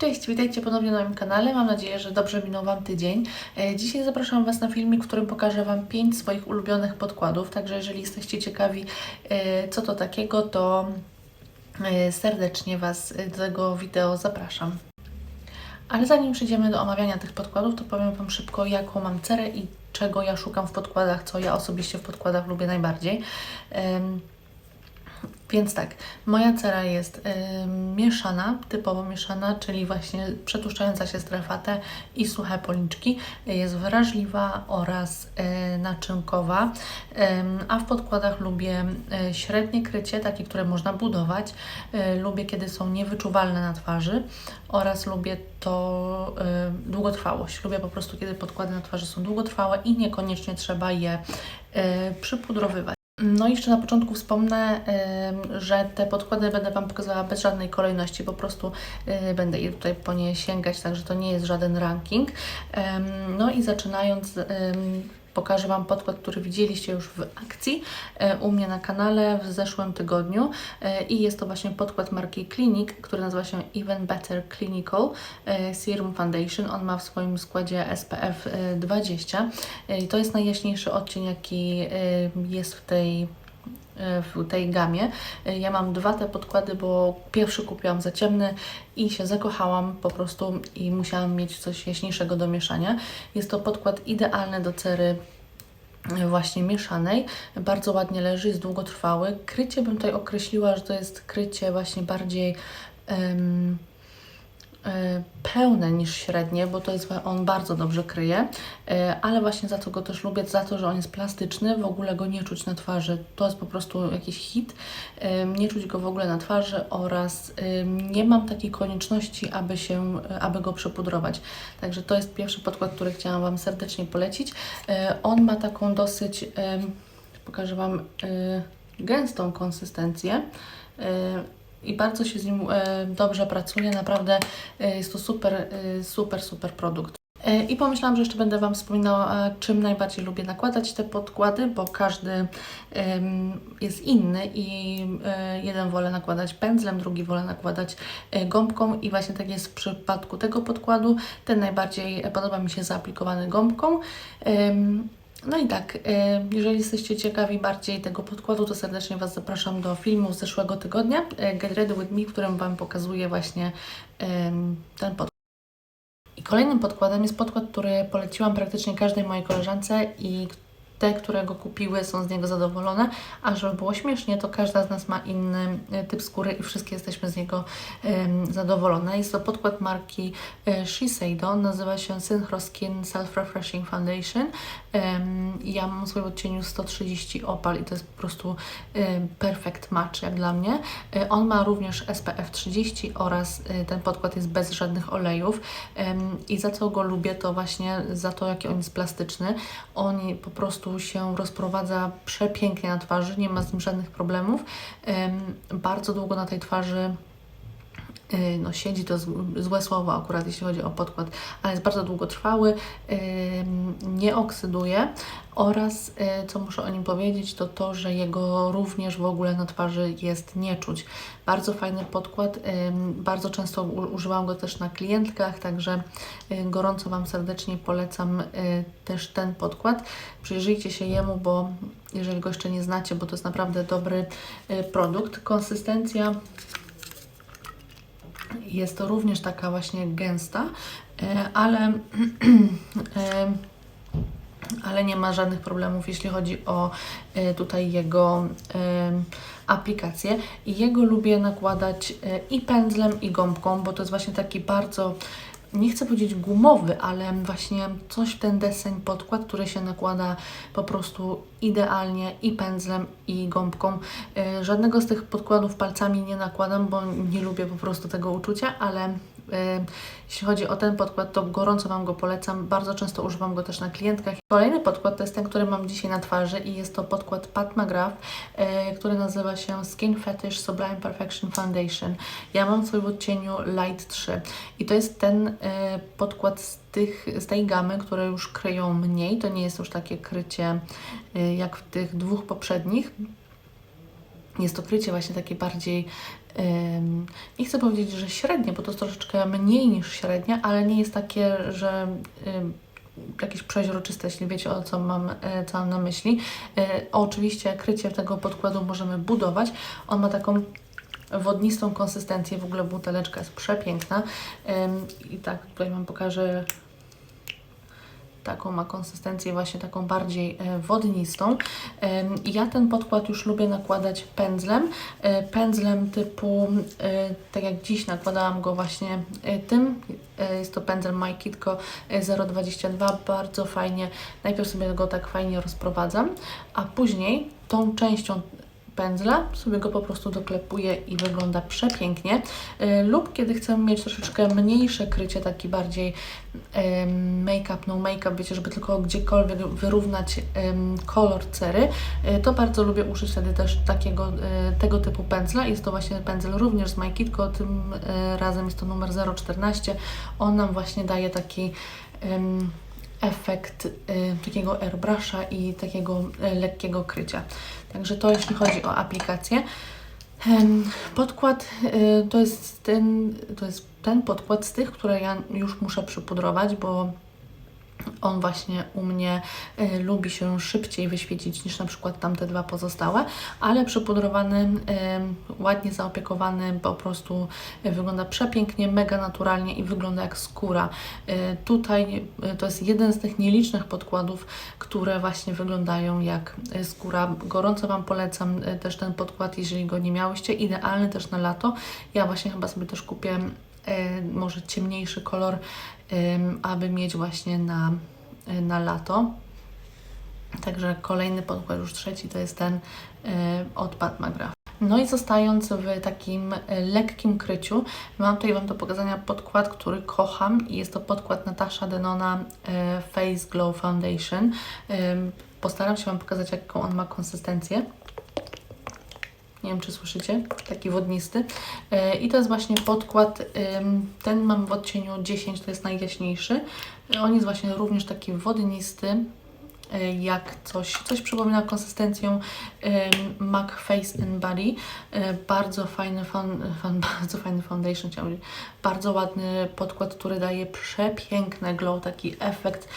Cześć, witajcie ponownie na moim kanale. Mam nadzieję, że dobrze minął Wam tydzień. E, Dzisiaj zapraszam Was na filmik, w którym pokażę Wam 5 swoich ulubionych podkładów. Także jeżeli jesteście ciekawi, e, co to takiego, to e, serdecznie Was do tego wideo zapraszam. Ale zanim przejdziemy do omawiania tych podkładów, to powiem Wam szybko, jaką mam cerę i czego ja szukam w podkładach, co ja osobiście w podkładach lubię najbardziej. Więc tak, moja cera jest ym, mieszana, typowo mieszana, czyli właśnie przetłuszczająca się strefa T i suche policzki. Jest wrażliwa oraz y, naczynkowa, Ym, a w podkładach lubię y, średnie krycie, takie, które można budować. Y, lubię, kiedy są niewyczuwalne na twarzy oraz lubię to y, długotrwałość. Lubię po prostu, kiedy podkłady na twarzy są długotrwałe i niekoniecznie trzeba je y, przypudrowywać. No i jeszcze na początku wspomnę, że te podkłady będę Wam pokazała bez żadnej kolejności, po prostu y, będę tutaj po nie sięgać, także to nie jest żaden ranking. No i zaczynając, pokażę Wam podkład, który widzieliście już w akcji y, u mnie na kanale w zeszłym tygodniu Y, i jest to właśnie podkład marki Clinic, który nazywa się Even Better Clinical y, Serum Foundation. On ma w swoim składzie SPF y, 20 i to jest najjaśniejszy odcień, jaki jest w tej w tej gamie. Y, Ja mam dwa te podkłady, bo pierwszy kupiłam za ciemny i się zakochałam po prostu i musiałam mieć coś jaśniejszego do mieszania. Jest to podkład idealny do cery y, właśnie mieszanej. Bardzo ładnie leży, jest długotrwały. Krycie bym tutaj określiła, że to jest krycie właśnie bardziej e, pełne niż średnie, bo to jest on bardzo dobrze kryje, e, ale właśnie za to go też lubię, za to, że on jest plastyczny, w ogóle go nie czuć na twarzy. To jest po prostu jakiś hit. E, Nie czuć go w ogóle na twarzy oraz nie mam takiej konieczności, aby się, aby go przepudrować. Także to jest pierwszy podkład, który chciałam Wam serdecznie polecić. On ma taką dosyć, pokażę Wam, gęstą konsystencję. I bardzo się z nim e, dobrze pracuje. Naprawdę e, jest to super, e, super, super produkt. I pomyślałam, że jeszcze będę Wam wspominała, czym najbardziej lubię nakładać te podkłady, bo każdy jest inny i jeden wolę nakładać pędzlem, drugi wolę nakładać gąbką i właśnie tak jest w przypadku tego podkładu. Ten najbardziej podoba mi się zaaplikowany gąbką. No i tak, e, jeżeli jesteście ciekawi bardziej tego podkładu, to serdecznie Was zapraszam do filmu z zeszłego tygodnia e, Get Ready With Me, w którym Wam pokazuję właśnie ten podkład. I kolejnym podkładem jest podkład, który poleciłam praktycznie każdej mojej koleżance i te, które go kupiły, są z niego zadowolone. A żeby było śmiesznie, to każda z nas ma inny e, typ skóry i wszystkie jesteśmy z niego em, zadowolone. Jest to podkład marki e, Shiseido, nazywa się Synchro Skin Self Refreshing Foundation. Em, ja mam swój odcieniu 130 opal i to jest po prostu em, perfect match jak dla mnie. E, On ma również SPF 30 oraz e, ten podkład jest bez żadnych olejów. I za co go lubię, to właśnie za to, jaki on jest plastyczny. On po prostu się rozprowadza przepięknie na twarzy, nie ma z nim żadnych problemów. Em, Bardzo długo na tej twarzy no siedzi to złe słowo akurat jeśli chodzi o podkład, ale jest bardzo długotrwały, ym, nie oksyduje oraz y, co muszę o nim powiedzieć to to, że jego również w ogóle na twarzy jest nie czuć. Bardzo fajny podkład, bardzo często używam go też na klientkach, także y, gorąco Wam serdecznie polecam y, też ten podkład. Przyjrzyjcie się jemu, bo jeżeli go jeszcze nie znacie, bo to jest naprawdę dobry y, produkt. Konsystencja jest to również taka właśnie gęsta, e, ale, e, ale nie ma żadnych problemów, jeśli chodzi o e, tutaj jego aplikację. I jego lubię nakładać i pędzlem, i gąbką, bo to jest właśnie taki bardzo nie chcę powiedzieć gumowy, ale właśnie coś w ten deseń podkład, który się nakłada po prostu idealnie i pędzlem, i gąbką. Y, Żadnego z tych podkładów palcami nie nakładam, bo nie lubię po prostu tego uczucia, ale jeśli chodzi o ten podkład, to gorąco Wam go polecam. Bardzo często używam go też na klientkach. Kolejny podkład to jest ten, który mam dzisiaj na twarzy i jest to podkład Pat McGrath, y, który nazywa się Skin Fetish Sublime Perfection Foundation. Ja mam swój w odcieniu Light 3 i to jest ten y, podkład z, tych, z tej gamy, które już kryją mniej. To nie jest już takie krycie y, jak w tych dwóch poprzednich. Jest to krycie właśnie takie bardziej Nie chcę powiedzieć, że średnie, bo to jest troszeczkę mniej niż średnie, ale nie jest takie, że jakieś przeźroczyste, jeśli wiecie o co mam, e, co mam na myśli. E, Oczywiście krycie tego podkładu możemy budować. On ma taką wodnistą konsystencję, w ogóle buteleczka jest przepiękna. I tak, tutaj Wam pokażę taką ma konsystencję właśnie taką bardziej e, wodnistą. Em, Ja ten podkład już lubię nakładać pędzlem, e, pędzlem typu, e, tak jak dziś nakładałam go właśnie e, tym, e, jest to pędzel My Kitco e, 022, bardzo fajnie, najpierw sobie go tak fajnie rozprowadzam, a później tą częścią pędzla, sobie go po prostu doklepuję i wygląda przepięknie. Y, lub kiedy chcemy mieć troszeczkę mniejsze krycie, taki bardziej make-up, no make-up, wiecie, żeby tylko gdziekolwiek wyrównać kolor cery, y, to bardzo lubię użyć wtedy też takiego, y, tego typu pędzla. Jest to właśnie pędzel również z My Kitco, tym razem jest to numer 014. On nam właśnie daje taki efekt y, takiego airbrusha i takiego y, lekkiego krycia. Także to jeśli chodzi o aplikację. Podkład y, to jest ten, to jest ten podkład z tych, które ja już muszę przypudrować, bo on właśnie u mnie y, lubi się szybciej wyświecić niż na przykład tamte dwa pozostałe, ale przypudrowany, y, ładnie zaopiekowany, po prostu y, wygląda przepięknie, mega naturalnie i wygląda jak skóra. Y, tutaj y, to jest jeden z tych nielicznych podkładów, które właśnie wyglądają jak y, skóra. Gorąco Wam polecam y, też ten podkład, jeżeli go nie miałyście. Idealny też na lato. Ja właśnie chyba sobie też kupię może ciemniejszy kolor, aby mieć właśnie na, y, na lato. Także kolejny podkład, już trzeci, to jest ten y, od Pat McGrath. No i zostając w takim y, lekkim kryciu, mam tutaj Wam do pokazania podkład, który kocham i jest to podkład Natasha Denona y, Face Glow Foundation. Postaram się Wam pokazać, jaką on ma konsystencję. Nie wiem, czy słyszycie, taki wodnisty. E, I to jest właśnie podkład, ten mam w odcieniu 10, to jest najjaśniejszy. On jest właśnie również taki wodnisty, e, jak coś, coś przypomina konsystencją MAC Face and Body. E, Bardzo fajny, fan, fan, bardzo fajny foundation, chciałam. Bardzo ładny podkład, który daje przepiękne glow, taki efekt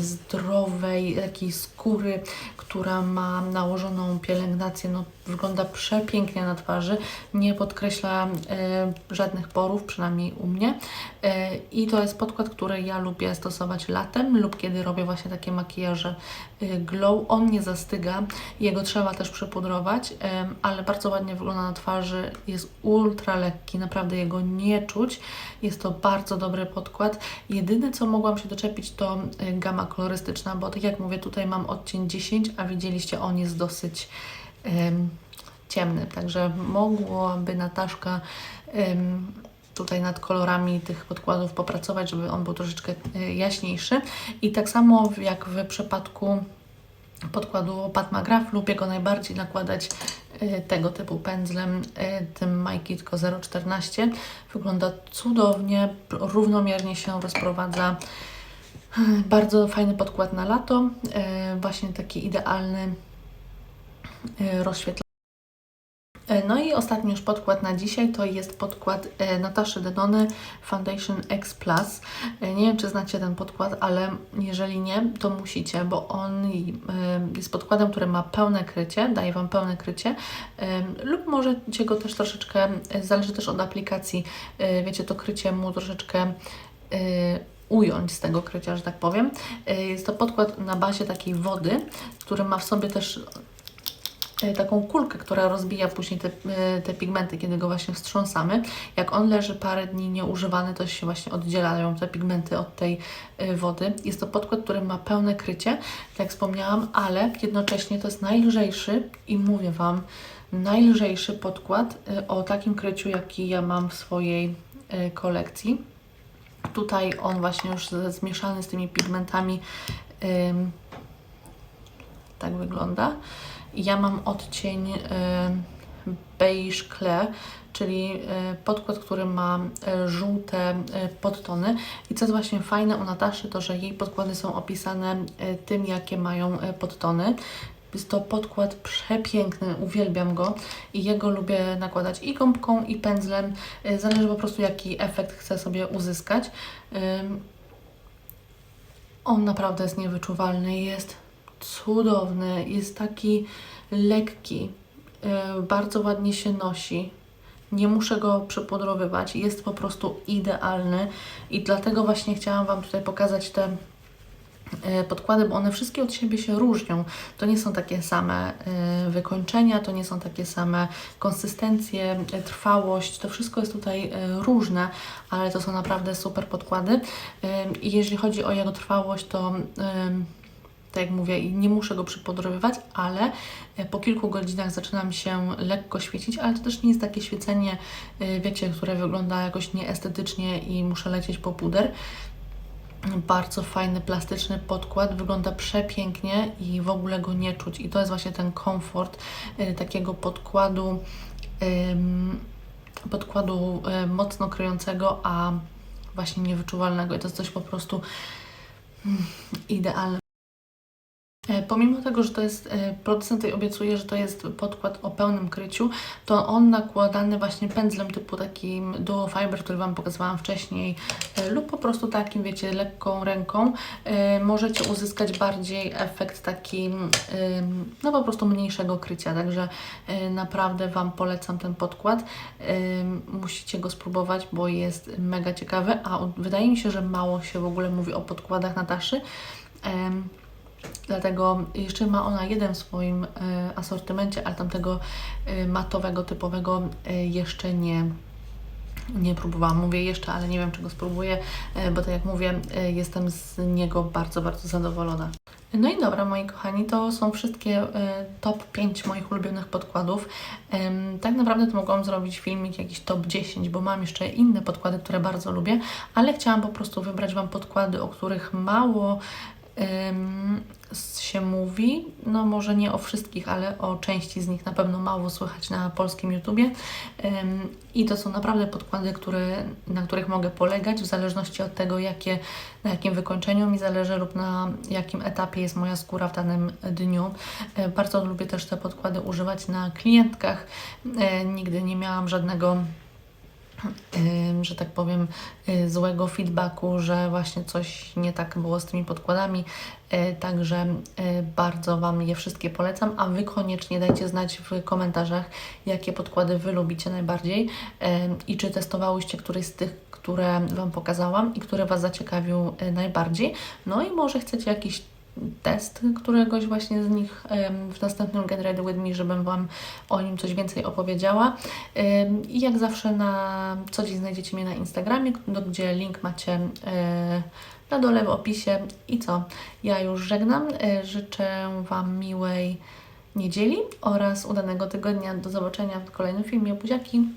zdrowej, takiej skóry, która ma nałożoną pielęgnację, no wygląda przepięknie na twarzy, nie podkreśla y, żadnych porów, przynajmniej u mnie. Y, I to jest podkład, który ja lubię stosować latem lub kiedy robię właśnie takie makijaże y, glow. On nie zastyga, jego trzeba też przypudrować, y, ale bardzo ładnie wygląda na twarzy, jest ultra lekki, naprawdę jego nie czuć. Jest to bardzo dobry podkład. Jedyne co mogłam się doczepić to gama kolorystyczna, bo tak jak mówię, tutaj mam odcień 10, a widzieliście, on jest dosyć em, ciemny, także mogłaby Nataszka tutaj nad kolorami tych podkładów popracować, żeby on był troszeczkę y, jaśniejszy. I tak samo jak w przypadku podkładu Pat McGrath lubię go najbardziej nakładać y, tego typu pędzlem, y, tym My Kitco 014. Wygląda cudownie, równomiernie się rozprowadza. Bardzo fajny podkład na lato, właśnie taki idealny y, rozświetlony. E, No i ostatni już podkład na dzisiaj to jest podkład e, Nataszy Denony Foundation X Plus. E, Nie wiem, czy znacie ten podkład, ale jeżeli nie, to musicie, bo on e, jest podkładem, który ma pełne krycie, daje Wam pełne krycie lub możecie go też troszeczkę, zależy też od aplikacji, wiecie, to krycie mu troszeczkę ująć z tego krycia, że tak powiem. Jest to podkład na bazie takiej wody, który ma w sobie też taką kulkę, która rozbija później te, e, te pigmenty, kiedy go właśnie wstrząsamy. Jak on leży parę dni nieużywany, to się właśnie oddzielają te pigmenty od tej e, wody. Jest to podkład, który ma pełne krycie, tak jak wspomniałam, ale jednocześnie to jest najlżejszy i mówię Wam, najlżejszy podkład e, o takim kryciu, jaki ja mam w swojej kolekcji. Tutaj on właśnie już zmieszany z tymi pigmentami tak wygląda. Ja mam odcień ym, beige clair, czyli y, podkład, który ma y, żółte y, podtony. I co jest właśnie fajne u Nataszy, to że jej podkłady są opisane y, tym, jakie mają y, podtony. Jest to podkład przepiękny, uwielbiam go i jego lubię nakładać i gąbką, i pędzlem. Y, Zależy po prostu, jaki efekt chcę sobie uzyskać. On naprawdę jest niewyczuwalny, jest cudowny, jest taki lekki, y, bardzo ładnie się nosi. Nie muszę go przypudrowywać, jest po prostu idealny i dlatego właśnie chciałam Wam tutaj pokazać te e, podkłady, bo one wszystkie od siebie się różnią. To nie są takie same e, wykończenia, to nie są takie same konsystencje, e, trwałość, to wszystko jest tutaj e, różne, ale to są naprawdę super podkłady. I jeżeli chodzi o jego trwałość, to tak jak mówię, i nie muszę go przypudrowywać, ale e, po kilku godzinach zaczynam się lekko świecić, ale to też nie jest takie świecenie, e, wiecie, które wygląda jakoś nieestetycznie i muszę lecieć po puder. Bardzo fajny, plastyczny podkład, wygląda przepięknie i w ogóle go nie czuć. I to jest właśnie ten komfort e, takiego podkładu, podkładu mocno kryjącego, a właśnie niewyczuwalnego. I to jest coś po prostu mm, idealne. Pomimo tego, że to jest, e, producent tutaj obiecuje, że to jest podkład o pełnym kryciu, to on nakładany właśnie pędzlem typu takim duo fiber, który Wam pokazywałam wcześniej, e, lub po prostu takim, wiecie, lekką ręką, e, możecie uzyskać bardziej efekt taki, no po prostu mniejszego krycia, także naprawdę Wam polecam ten podkład. Musicie go spróbować, bo jest mega ciekawy, a wydaje mi się, że mało się w ogóle mówi o podkładach Nataszy. Em, Dlatego jeszcze ma ona jeden w swoim e, asortymencie, ale tamtego e, matowego, typowego e, jeszcze nie, nie próbowałam. Mówię jeszcze, ale nie wiem, czego spróbuję, bo tak jak mówię, jestem z niego bardzo, bardzo zadowolona. No i dobra, moi kochani, to są wszystkie top 5 moich ulubionych podkładów. Tak naprawdę to mogłam zrobić filmik jakiś top 10, bo mam jeszcze inne podkłady, które bardzo lubię, ale chciałam po prostu wybrać Wam podkłady, o których mało się mówi. No może nie o wszystkich, ale o części z nich na pewno mało słychać na polskim YouTubie. I to są naprawdę podkłady, które, na których mogę polegać w zależności od tego, jakie, na jakim wykończeniu mi zależy lub na jakim etapie jest moja skóra w danym dniu. E, Bardzo lubię też te podkłady używać na klientkach. E, Nigdy nie miałam żadnego że tak powiem, y, złego feedbacku, że właśnie coś nie tak było z tymi podkładami. Y, Także y, bardzo Wam je wszystkie polecam, a Wy koniecznie dajcie znać w komentarzach, jakie podkłady Wy lubicie najbardziej i czy testowałyście któryś z tych, które Wam pokazałam i które Was zaciekawił najbardziej. No i może chcecie jakiś test któregoś właśnie z nich w następnym Get Ready With Me, żebym Wam o nim coś więcej opowiedziała. I jak zawsze na co dzień znajdziecie mnie na Instagramie, gdzie link macie e, na dole w opisie. I co? Ja już żegnam. E, życzę Wam miłej niedzieli oraz udanego tygodnia. Do zobaczenia w kolejnym filmie. Buziaki!